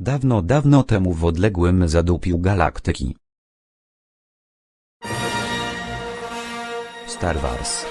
Dawno, dawno temu w odległym zadupiu galaktyki. Star Wars.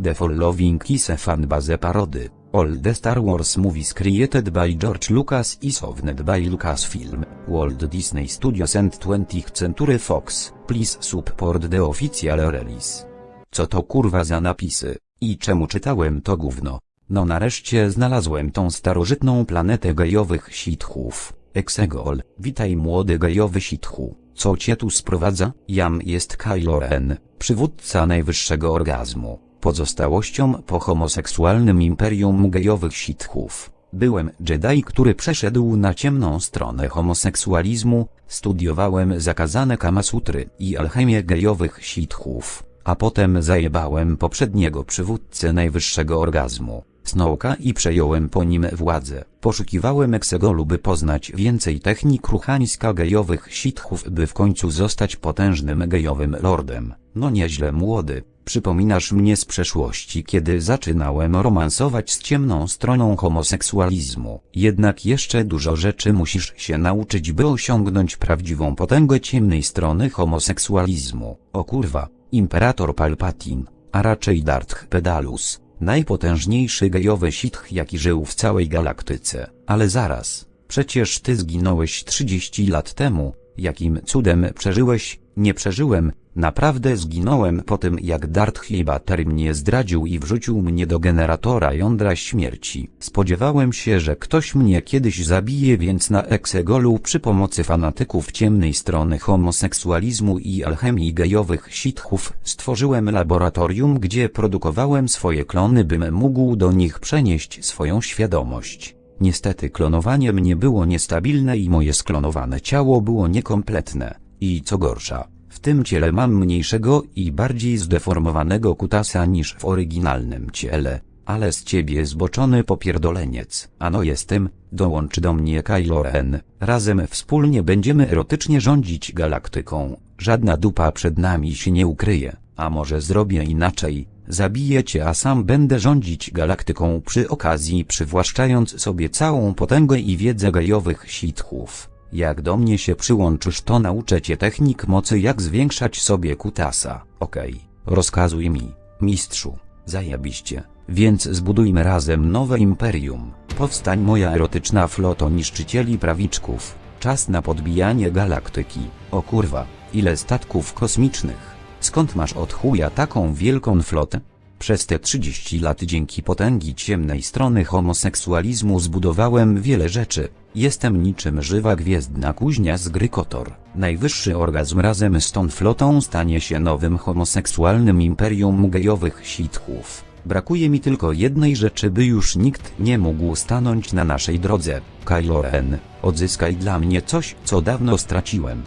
The Following is a fanbase parody. All the Star Wars movies created by George Lucas is owned by Lucasfilm, Walt Disney Studios and 20th Century Fox. Please support the official release. Co to kurwa za napisy? I czemu czytałem to gówno? No nareszcie znalazłem tą starożytną planetę gejowych sitchów. Exegol, witaj młody gejowy sitchu. Co cię tu sprowadza? Jam jest Kylo Ren, przywódca najwyższego orgazmu. Pozostałością po homoseksualnym imperium gejowych sitchów. Byłem Jedi, który przeszedł na ciemną stronę homoseksualizmu, studiowałem zakazane kamasutry i alchemię gejowych sitchów, a potem zajebałem poprzedniego przywódcę najwyższego orgazmu, Snowka i przejąłem po nim władzę. Poszukiwałem Exegolu by poznać więcej technik ruchańska gejowych sitchów by w końcu zostać potężnym gejowym lordem. No nieźle młody. Przypominasz mnie z przeszłości, kiedy zaczynałem romansować z ciemną stroną homoseksualizmu. Jednak jeszcze dużo rzeczy musisz się nauczyć, by osiągnąć prawdziwą potęgę ciemnej strony homoseksualizmu. O kurwa, Imperator Palpatine, a raczej Darth Pedalus, najpotężniejszy gejowy sitch jaki żył w całej galaktyce. Ale zaraz, przecież ty zginąłeś 30 lat temu, jakim cudem przeżyłeś? Nie przeżyłem, naprawdę zginąłem po tym jak Darth Hybater mnie zdradził i wrzucił mnie do generatora jądra śmierci. Spodziewałem się, że ktoś mnie kiedyś zabije więc na Exegolu przy pomocy fanatyków ciemnej strony homoseksualizmu i alchemii gejowych sitchów stworzyłem laboratorium gdzie produkowałem swoje klony bym mógł do nich przenieść swoją świadomość. Niestety klonowanie mnie było niestabilne i moje sklonowane ciało było niekompletne. I co gorsza, w tym ciele mam mniejszego i bardziej zdeformowanego kutasa niż w oryginalnym ciele, ale z ciebie zboczony popierdoleniec. Ano jestem, dołącz do mnie Kylo Ren, razem wspólnie będziemy erotycznie rządzić galaktyką, żadna dupa przed nami się nie ukryje, a może zrobię inaczej, zabiję cię a sam będę rządzić galaktyką przy okazji przywłaszczając sobie całą potęgę i wiedzę gejowych sitchów. Jak do mnie się przyłączysz to nauczę cię technik mocy jak zwiększać sobie kutasa. Okej, rozkazuj mi, mistrzu, zajebiście. Więc zbudujmy razem nowe imperium. Powstań moja erotyczna floto niszczycieli prawiczków. Czas na podbijanie galaktyki. O kurwa, ile statków kosmicznych. Skąd masz od chuja taką wielką flotę? Przez te 30 lat dzięki potęgi ciemnej strony homoseksualizmu zbudowałem wiele rzeczy. Jestem niczym żywa gwiezdna kuźnia z gry Kotor. Najwyższy orgazm razem z tą flotą stanie się nowym homoseksualnym imperium gejowych sitchów. Brakuje mi tylko jednej rzeczy by już nikt nie mógł stanąć na naszej drodze. Kylo Ren, odzyskaj dla mnie coś co dawno straciłem.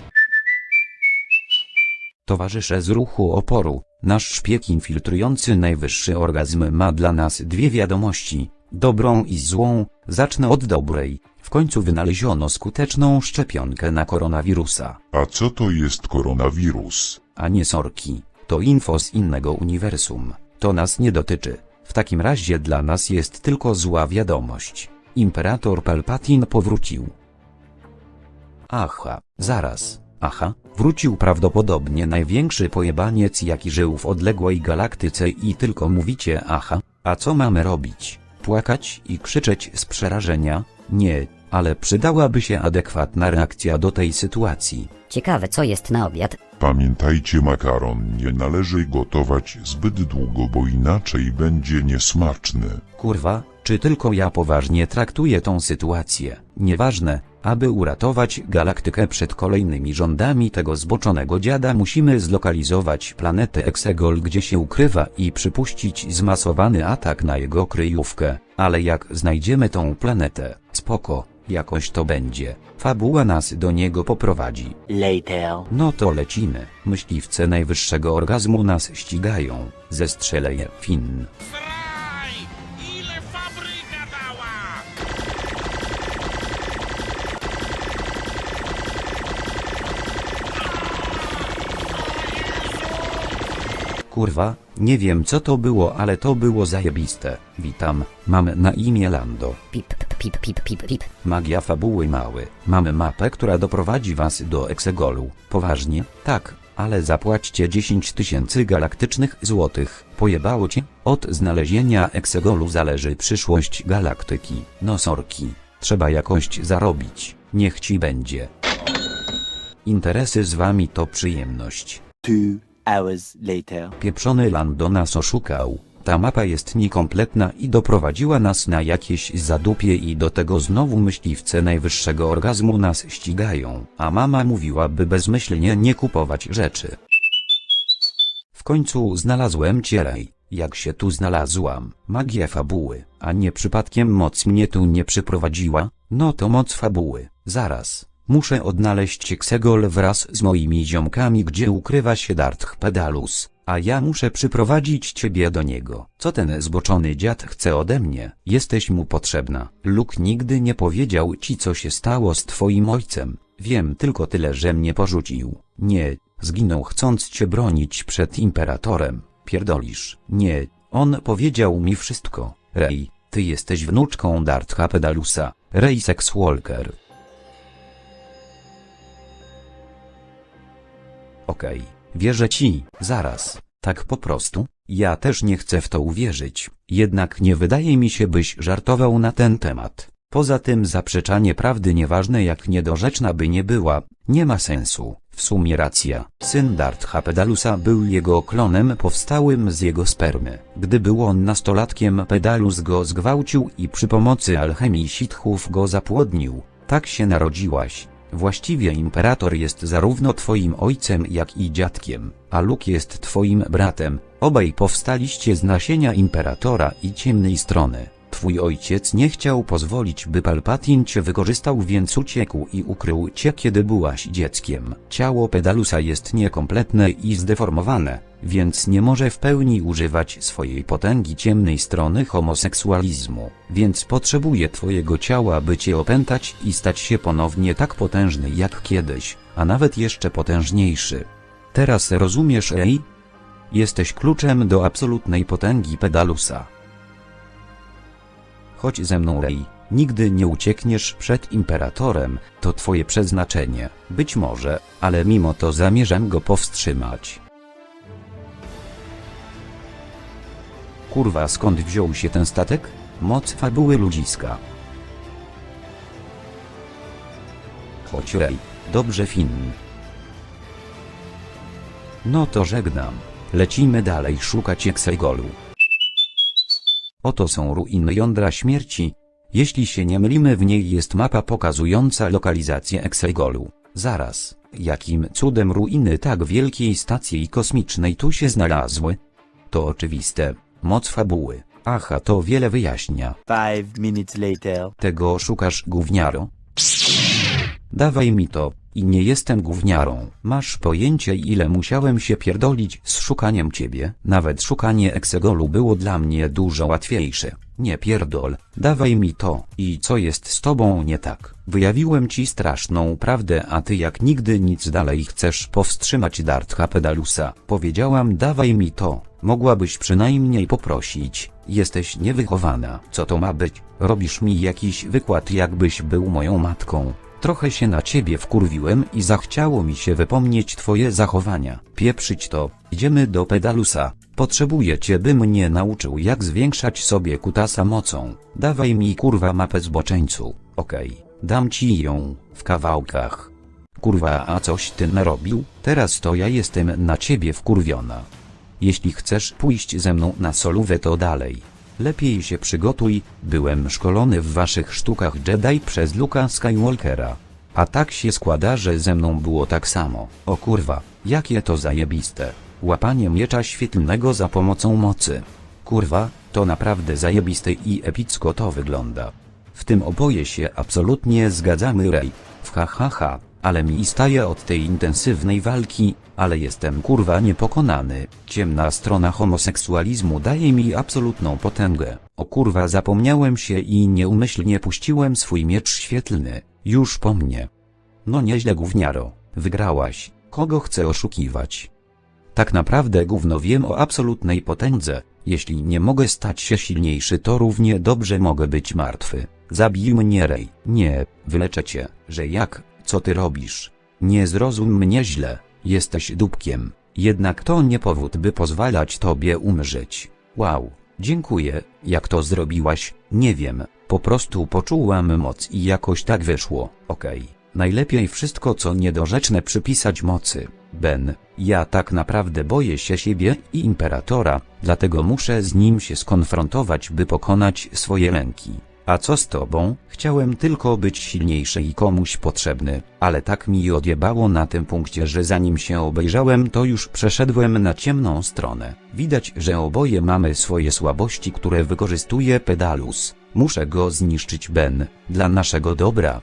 Towarzysze z ruchu oporu, nasz szpieg infiltrujący najwyższy orgazm ma dla nas dwie wiadomości, dobrą i złą, zacznę od dobrej. W końcu wynaleziono skuteczną szczepionkę na koronawirusa, A co to jest koronawirus? a nie sorki, to info z innego uniwersum, to nas nie dotyczy. W takim razie dla nas jest tylko zła wiadomość. Imperator Palpatine powrócił. Aha, zaraz, aha, wrócił prawdopodobnie największy pojebaniec jaki żył w odległej galaktyce i tylko mówicie aha, a co mamy robić? Płakać i krzyczeć z przerażenia? Nie, ale przydałaby się adekwatna reakcja do tej sytuacji. Ciekawe co jest na obiad. Pamiętajcie makaron nie należy gotować zbyt długo, bo inaczej będzie niesmaczny. Kurwa, czy tylko ja poważnie traktuję tą sytuację? Nieważne, aby uratować galaktykę przed kolejnymi rządami tego zboczonego dziada musimy zlokalizować planetę Exegol gdzie się ukrywa i przypuścić zmasowany atak na jego kryjówkę. Ale jak znajdziemy tą planetę, spoko, jakoś to będzie. Fabuła nas do niego poprowadzi. Later. No to lecimy. Myśliwce najwyższego orgazmu nas ścigają. Zestrzeleje Finn. Kurwa, nie wiem co to było, ale to było zajebiste. Witam, mam na imię Lando. Pip, pip, pip, pip, pip. Magia fabuły mały. Mamy mapę, która doprowadzi was do Exegolu. Poważnie? Tak, ale zapłaćcie 10 tysięcy galaktycznych złotych. Pojebało cię? Od znalezienia Exegolu zależy przyszłość galaktyki. No sorki. Trzeba jakoś zarobić. Niech ci będzie. Interesy z wami to przyjemność. Two hours later. Pieprzony Lando nas oszukał. Ta mapa jest niekompletna i doprowadziła nas na jakieś zadupie i do tego znowu myśliwce najwyższego orgazmu nas ścigają, a mama mówiła by bezmyślnie nie kupować rzeczy. W końcu znalazłem cię Rej. Jak się tu znalazłam? Magia fabuły, a nie przypadkiem moc mnie tu nie przyprowadziła? No to moc fabuły. Zaraz. Muszę odnaleźć Xegol wraz z moimi ziomkami gdzie ukrywa się Darth Pedalus, a ja muszę przyprowadzić ciebie do niego. Co ten zboczony dziad chce ode mnie? Jesteś mu potrzebna. Luke nigdy nie powiedział ci co się stało z twoim ojcem. Wiem tylko tyle, że mnie porzucił. Nie, zginął chcąc cię bronić przed imperatorem. Pierdolisz. Nie, on powiedział mi wszystko. Rey, ty jesteś wnuczką Dartha Pedalusa, Rey Sexwalker. Okej, wierzę ci, zaraz, tak po prostu, ja też nie chcę w to uwierzyć, jednak nie wydaje mi się byś żartował na ten temat. Poza tym zaprzeczanie prawdy nieważne jak niedorzeczna by nie była, nie ma sensu. W sumie racja. Syn Dartha Pedalusa był jego klonem powstałym z jego spermy. Gdy był on nastolatkiem Pedalus go zgwałcił i przy pomocy alchemii sitchów go zapłodnił. Tak się narodziłaś. Właściwie imperator jest zarówno twoim ojcem jak i dziadkiem, a Luke jest twoim bratem. Obaj powstaliście z nasienia imperatora i ciemnej strony. Twój ojciec nie chciał pozwolić, by Palpatine cię wykorzystał, więc uciekł i ukrył cię, kiedy byłaś dzieckiem. Ciało Pedalusa jest niekompletne i zdeformowane, więc nie może w pełni używać swojej potęgi ciemnej strony homoseksualizmu, więc potrzebuje twojego ciała, by cię opętać i stać się ponownie tak potężny jak kiedyś, a nawet jeszcze potężniejszy. Teraz rozumiesz, Ej? Jesteś kluczem do absolutnej potęgi Pedalusa. Chodź ze mną, Rey. Nigdy nie uciekniesz przed imperatorem, to twoje przeznaczenie. Być może, ale mimo to zamierzam go powstrzymać. Kurwa, skąd wziął się ten statek? Moc fabuły ludziska. Chodź, Rey. Dobrze, Finn. No to żegnam. Lecimy dalej szukać Exegolu. Oto są ruiny jądra śmierci. Jeśli się nie mylimy w niej jest mapa pokazująca lokalizację Exegolu. Zaraz, jakim cudem ruiny tak wielkiej stacji kosmicznej tu się znalazły? To oczywiste. Moc fabuły. Aha, to wiele wyjaśnia. Five minutes later. Tego szukasz gówniaro? Dawaj mi to, i nie jestem gówniarą. Masz pojęcie ile musiałem się pierdolić z szukaniem ciebie? Nawet szukanie Exegolu było dla mnie dużo łatwiejsze. Nie pierdol, dawaj mi to. I co jest z tobą nie tak? Wyjawiłem ci straszną prawdę, a ty jak nigdy nic dalej chcesz powstrzymać Dartha Pedalusa. Powiedziałam dawaj mi to. Mogłabyś przynajmniej poprosić. Jesteś niewychowana. Co to ma być? Robisz mi jakiś wykład jakbyś był moją matką. Trochę się na ciebie wkurwiłem i zachciało mi się wypomnieć twoje zachowania. Pieprzyć to, idziemy do Pedalusa. Potrzebuję cię, by mnie nauczył jak zwiększać sobie kutasa mocą. Dawaj mi kurwa mapę zboczeńcu. Okej, dam ci ją, w kawałkach. Kurwa, a coś ty narobił? Teraz to ja jestem na ciebie wkurwiona. Jeśli chcesz pójść ze mną na solówę to dalej. Lepiej się przygotuj, byłem szkolony w waszych sztukach Jedi przez Luka Skywalkera. A tak się składa, że ze mną było tak samo. O kurwa, jakie to zajebiste. Łapanie miecza świetlnego za pomocą mocy. Kurwa, to naprawdę zajebiste i epicko to wygląda. W tym oboje się absolutnie zgadzamy Rej. W ha ha ha, ale mi staje od tej intensywnej walki, ale jestem kurwa niepokonany. Ciemna strona homoseksualizmu daje mi absolutną potęgę. O kurwa zapomniałem się i nieumyślnie puściłem swój miecz świetlny. Już po mnie. No nieźle gówniaro. Wygrałaś. Kogo chcę oszukiwać? Tak naprawdę gówno wiem o absolutnej potędze. Jeśli nie mogę stać się silniejszy, to równie dobrze mogę być martwy. Zabij mnie Rej. Nie, wyleczę cię. Że jak? Co ty robisz? Nie zrozum mnie źle. Jesteś dupkiem. Jednak to nie powód, by pozwalać tobie umrzeć. Wow, dziękuję. Jak to zrobiłaś? Nie wiem. Po prostu poczułam moc i jakoś tak wyszło. Okej. Najlepiej wszystko co niedorzeczne przypisać mocy. Ben, ja tak naprawdę boję się siebie i imperatora, dlatego muszę z nim się skonfrontować, by pokonać swoje lęki. A co z tobą? Chciałem tylko być silniejszy i komuś potrzebny, ale tak mi odjebało na tym punkcie, że zanim się obejrzałem, to już przeszedłem na ciemną stronę. Widać, że oboje mamy swoje słabości, które wykorzystuje Pedalus. Muszę go zniszczyć Ben, dla naszego dobra.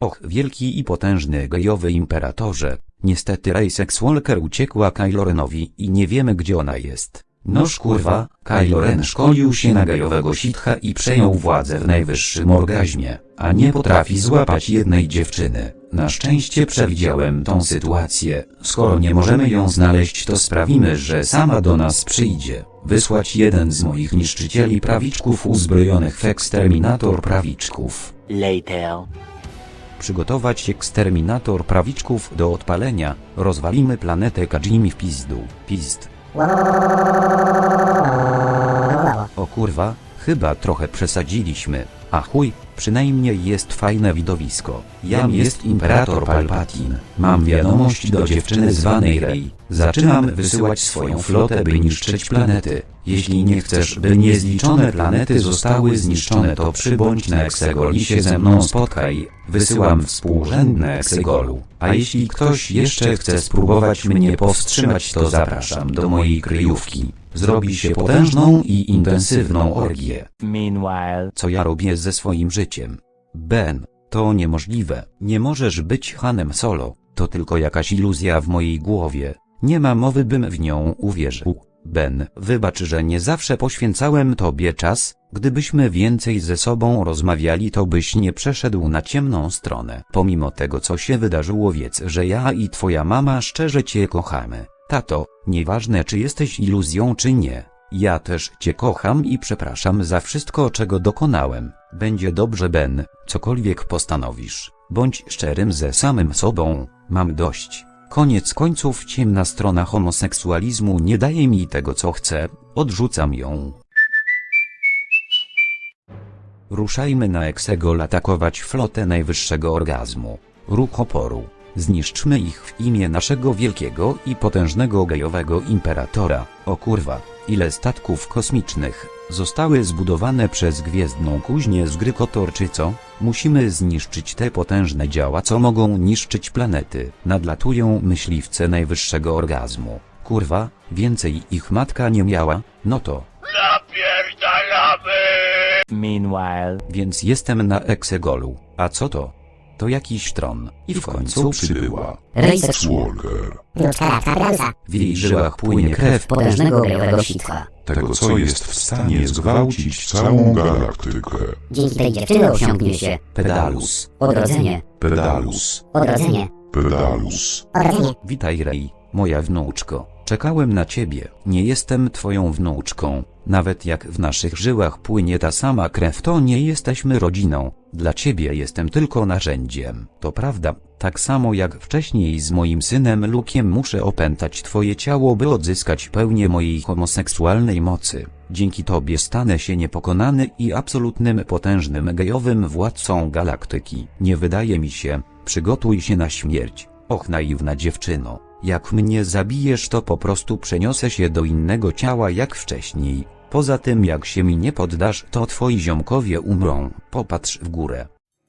Och, wielki i potężny gejowy imperatorze. Niestety Rey Sexwalker uciekła Kylo Renowi i nie wiemy gdzie ona jest. Noż kurwa, Kylo Ren szkolił się na gejowego sitcha i przejął władzę w najwyższym orgazmie, a nie potrafi złapać jednej dziewczyny. Na szczęście przewidziałem tą sytuację. Skoro nie możemy ją znaleźć to sprawimy, że sama do nas przyjdzie. Wysłać jeden z moich niszczycieli prawiczków uzbrojonych w eksterminator prawiczków Later. przygotować eksterminator prawiczków do odpalenia, rozwalimy planetę Kajimi w pizdu. Pizd. O kurwa, chyba trochę przesadziliśmy. A chuj, przynajmniej jest fajne widowisko. Jam jest Imperator Palpatine. Mam wiadomość do dziewczyny zwanej Rey. Zaczynam wysyłać swoją flotę, by niszczyć planety. Jeśli nie chcesz, by niezliczone planety zostały zniszczone, to przybądź na Exegol i się ze mną spotkaj. Wysyłam współrzędne Exegolu. A jeśli ktoś jeszcze chce spróbować mnie powstrzymać, to zapraszam do mojej kryjówki. Zrobi się potężną i intensywną orgię. Meanwhile, Co ja robię ze swoim życiem? Ben, to niemożliwe. Nie możesz być Hanem Solo. To tylko jakaś iluzja w mojej głowie. Nie ma mowy, bym w nią uwierzył. Ben, wybacz, że nie zawsze poświęcałem tobie czas. Gdybyśmy więcej ze sobą rozmawiali, to byś nie przeszedł na ciemną stronę. Pomimo tego, co się wydarzyło, wiedz, że ja i twoja mama szczerze cię kochamy. Tato, nieważne czy jesteś iluzją czy nie. Ja też cię kocham i przepraszam za wszystko, czego dokonałem. Będzie dobrze, Ben, cokolwiek postanowisz. Bądź szczerym ze samym sobą. Mam dość. Koniec końców ciemna strona homoseksualizmu nie daje mi tego, co chcę. Odrzucam ją. Ruszajmy na Exegol atakować flotę najwyższego orgazmu. Ruch oporu. Zniszczmy ich w imię naszego wielkiego i potężnego gejowego imperatora. O kurwa, ile statków kosmicznych zostały zbudowane przez gwiezdną kuźnię z gry Kotor czy co? Musimy zniszczyć te potężne działa, co mogą niszczyć planety. Nadlatują myśliwce najwyższego orgazmu. Kurwa, więcej ich matka nie miała? No to. Napierdalamy! meanwhile, Więc jestem na Exegolu. A co to? To jakiś tron. I w końcu Przybyła. Rejs Walker. ludzka rasa w jej żyłach płynie krew potężnego gejowego sitcha. Tego, co jest w stanie zgwałcić całą galaktykę. Dzięki tej dziewczynie osiągnie się Pedalus. odrodzenie, Pedalus. odrodzenie, Pedalus. odrodzenie. Witaj Rej, moja wnuczko. Czekałem na ciebie. Nie jestem twoją wnuczką. Nawet jak w naszych żyłach płynie ta sama krew, to nie jesteśmy rodziną. Dla ciebie jestem tylko narzędziem. To prawda, tak samo jak wcześniej z moim synem Lukiem muszę opętać twoje ciało, by odzyskać pełnię mojej homoseksualnej mocy. Dzięki tobie stanę się niepokonany i absolutnym potężnym gejowym władcą galaktyki. Nie wydaje mi się, przygotuj się na śmierć. Och naiwna dziewczyno, jak mnie zabijesz to po prostu przeniosę się do innego ciała jak wcześniej. Poza tym jak się mi nie poddasz to twoi ziomkowie umrą, popatrz w górę.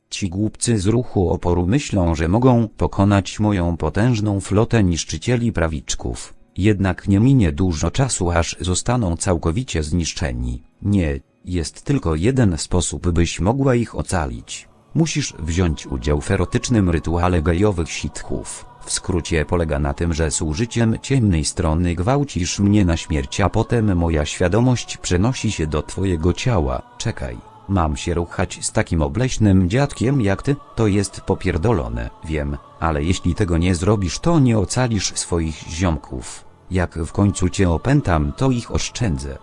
Ci głupcy z ruchu oporu myślą, że mogą pokonać moją potężną flotę niszczycieli prawiczków. Jednak nie minie dużo czasu aż zostaną całkowicie zniszczeni. Nie, jest tylko jeden sposób byś mogła ich ocalić. Musisz wziąć udział w erotycznym rytuale gejowych sitchów. W skrócie polega na tym, że z użyciem ciemnej strony gwałcisz mnie na śmierć, a potem moja świadomość przenosi się do twojego ciała. Czekaj, Mam się ruchać z takim obleśnym dziadkiem jak ty, to jest popierdolone, wiem, ale jeśli tego nie zrobisz to nie ocalisz swoich ziomków. Jak w końcu cię opętam to ich oszczędzę.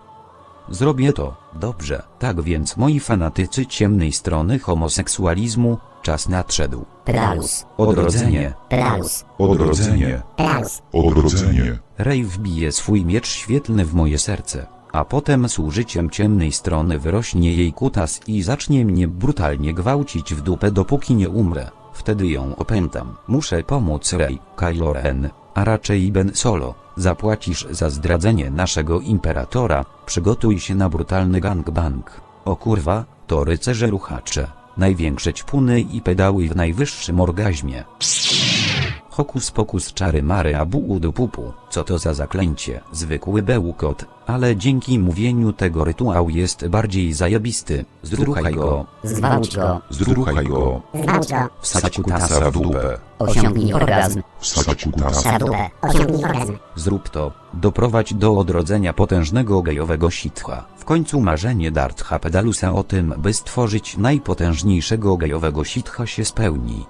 Zrobię to, dobrze. Tak więc moi fanatycy ciemnej strony homoseksualizmu, czas nadszedł. Pedalus. Odrodzenie. Pedalus. Odrodzenie. Pedalus. Odrodzenie. Rej wbije swój miecz świetlny w moje serce, a potem z użyciem ciemnej strony wyrośnie jej kutas i zacznie mnie brutalnie gwałcić w dupę dopóki nie umrę. Wtedy ją opętam. Muszę pomóc Rey, Kylo Ren, a raczej Ben Solo. Zapłacisz za zdradzenie naszego imperatora, przygotuj się na brutalny gangbang. O kurwa, to rycerze ruchacze, największe ćpuny i pedały w najwyższym orgazmie. Hokus pokus czary mary abu udu pupu. Co to za zaklęcie? Zwykły bełkot, ale dzięki mówieniu tego rytuał jest bardziej zajebisty. Zdruchaj go, Zgwałć go. Zdruchaj go. Zgwałć go. wsadź kutasa w dupę. Osiągnij orgazm. Wsadź kutasa. Za dupę. Osiągnij orgazm. Zrób to, doprowadź do odrodzenia potężnego gejowego sitcha. W końcu marzenie Dartha Pedalusa o tym, by stworzyć najpotężniejszego gejowego sitcha się spełni.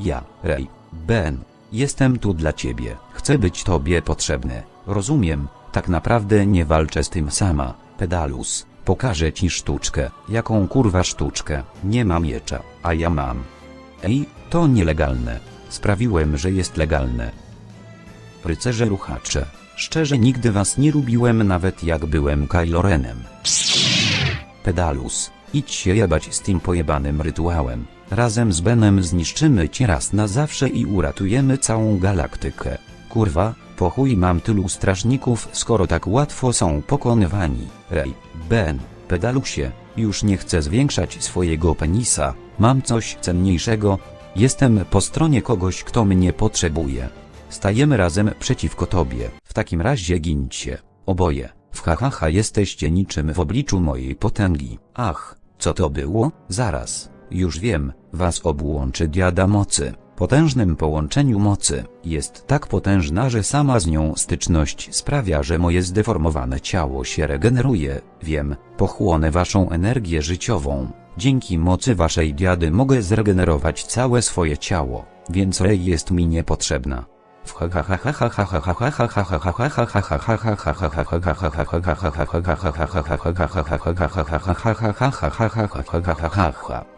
Ja, Rey, Ben, jestem tu dla ciebie, chcę być tobie potrzebny. Rozumiem, tak naprawdę nie walczę z tym sama. Pedalus, pokażę ci sztuczkę. Jaką kurwa sztuczkę? Nie mam miecza, a ja mam. Ej, to nielegalne. Sprawiłem, że jest legalne. Rycerze ruchacze, szczerze nigdy was nie lubiłem nawet jak byłem Kylo Renem. Pedalus, idź się jebać z tym pojebanym rytuałem. Razem z Benem zniszczymy cię raz na zawsze i uratujemy całą galaktykę. Kurwa, po chuj mam tylu strażników skoro tak łatwo są pokonywani. Rej, Ben, Pedalusie, już nie chcę zwiększać swojego penisa, mam coś cenniejszego, jestem po stronie kogoś kto mnie potrzebuje. Stajemy razem przeciwko tobie. W takim razie gincie. Oboje. W hahaha jesteście niczym w obliczu mojej potęgi. Ach, co to było? Zaraz. Już wiem, was obu łączy diada mocy. Potężnym połączeniu mocy. Jest tak potężna, że sama z nią styczność sprawia, że moje zdeformowane ciało się regeneruje. Wiem, pochłonę waszą energię życiową. Dzięki mocy waszej diady mogę zregenerować całe swoje ciało, więc Rej jest mi niepotrzebna.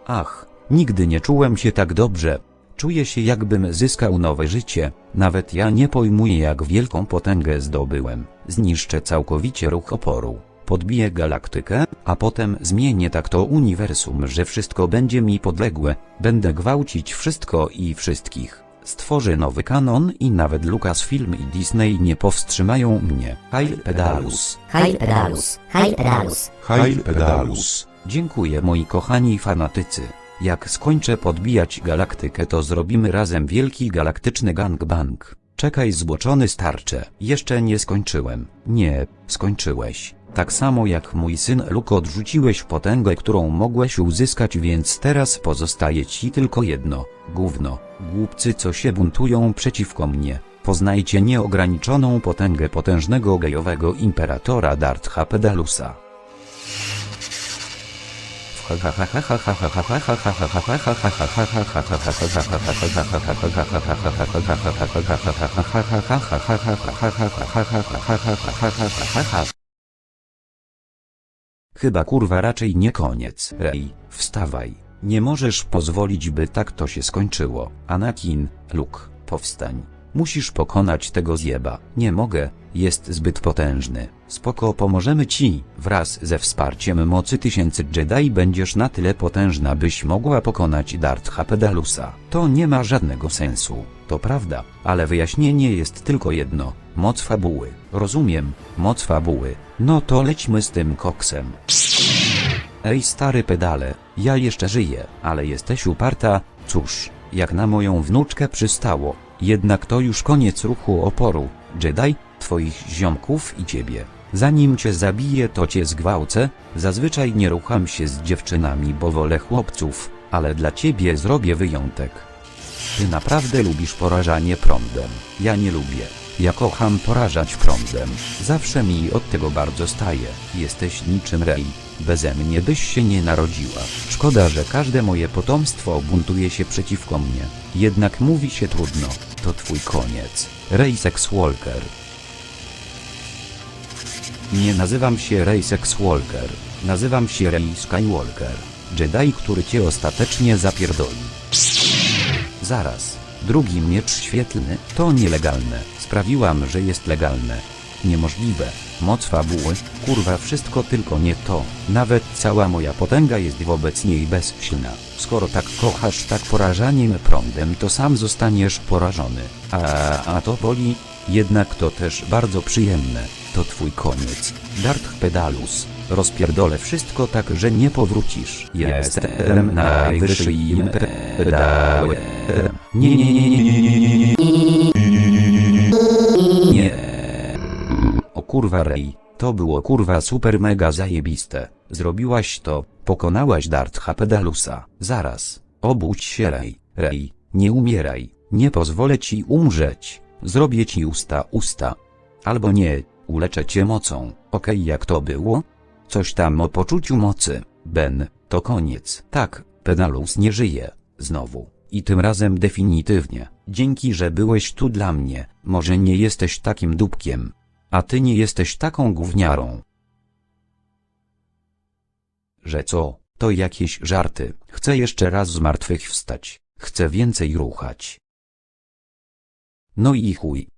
Ach, nigdy nie czułem się tak dobrze. Czuję się jakbym zyskał nowe życie, nawet ja nie pojmuję jak wielką potęgę zdobyłem. Zniszczę całkowicie ruch oporu, podbiję galaktykę, a potem zmienię tak to uniwersum, że wszystko będzie mi podległe, będę gwałcić wszystko i wszystkich. Stworzę nowy kanon i nawet Lucasfilm i Disney nie powstrzymają mnie. Hail Pedalus. Hail pedalus. Hail pedalus. Hail Pedalus. Dziękuję moi kochani fanatycy. Jak skończę podbijać galaktykę to zrobimy razem wielki galaktyczny gangbang. Czekaj zboczony starcze. Jeszcze nie skończyłem. Nie, skończyłeś. Tak samo jak mój syn Luke odrzuciłeś potęgę którą mogłeś uzyskać więc teraz pozostaje ci tylko jedno. Gówno. Głupcy co się buntują przeciwko mnie. Poznajcie nieograniczoną potęgę potężnego gejowego imperatora Dartha Pedalusa. Chyba kurwa raczej nie koniec. Rej, wstawaj. Nie możesz pozwolić by tak to się skończyło. Anakin, Luke, powstań. Musisz pokonać tego zjeba. Nie mogę, jest zbyt potężny. Spoko pomożemy ci. Wraz ze wsparciem mocy tysięcy Jedi będziesz na tyle potężna byś mogła pokonać Dartha Pedalusa. To nie ma żadnego sensu. To prawda, ale wyjaśnienie jest tylko jedno. Moc fabuły. Rozumiem, moc fabuły. No to lećmy z tym koksem. Ej stary pedale, ja jeszcze żyję, ale jesteś uparta, cóż, jak na moją wnuczkę przystało. Jednak to już koniec ruchu oporu, Jedi, twoich ziomków i ciebie. Zanim cię zabiję to cię zgwałcę, zazwyczaj nie rucham się z dziewczynami bo wolę chłopców, ale dla ciebie zrobię wyjątek. Ty naprawdę lubisz porażanie prądem, ja nie lubię. Ja kocham porażać prądem. Zawsze mi od tego bardzo staje. Jesteś niczym Rej. Beze mnie byś się nie narodziła. Szkoda, że każde moje potomstwo buntuje się przeciwko mnie. Jednak mówi się trudno. To twój koniec. Rey Sex Walker. Nie nazywam się Rey Sex Walker. Nazywam się Rey Skywalker. Jedi, który cię ostatecznie zapierdoli. Zaraz. Drugi miecz świetlny to nielegalne. Sprawiłam, że jest legalne. Niemożliwe. Moc fabuły, kurwa wszystko tylko nie to. Nawet cała moja potęga jest wobec niej bezsilna. Skoro tak kochasz tak porażaniem prądem, to sam zostaniesz porażony. A, a to boli? Jednak to też bardzo przyjemne. To twój koniec. Darth Pedalus. Rozpierdolę wszystko tak, że nie powrócisz. Jestem najwyższym pedałem. Nie, nie, nie, nie, nie, nie, nie, nie, nie, nie. O kurwa Rej, to było kurwa super mega zajebiste. Zrobiłaś to, pokonałaś Dartha Pedalusa. Zaraz, obudź się Rej, Rej, nie umieraj, nie pozwolę ci umrzeć. Zrobię ci usta usta. Albo nie, uleczę cię mocą, okej jak to było? Coś tam o poczuciu mocy. Ben, to koniec. Tak, Pedalus nie żyje. Znowu. I tym razem definitywnie. Dzięki, że byłeś tu dla mnie. Może nie jesteś takim dupkiem. A ty nie jesteś taką gówniarą. Że co? To jakieś żarty. Chcę jeszcze raz zmartwychwstać. Chcę więcej ruchać. No i chuj.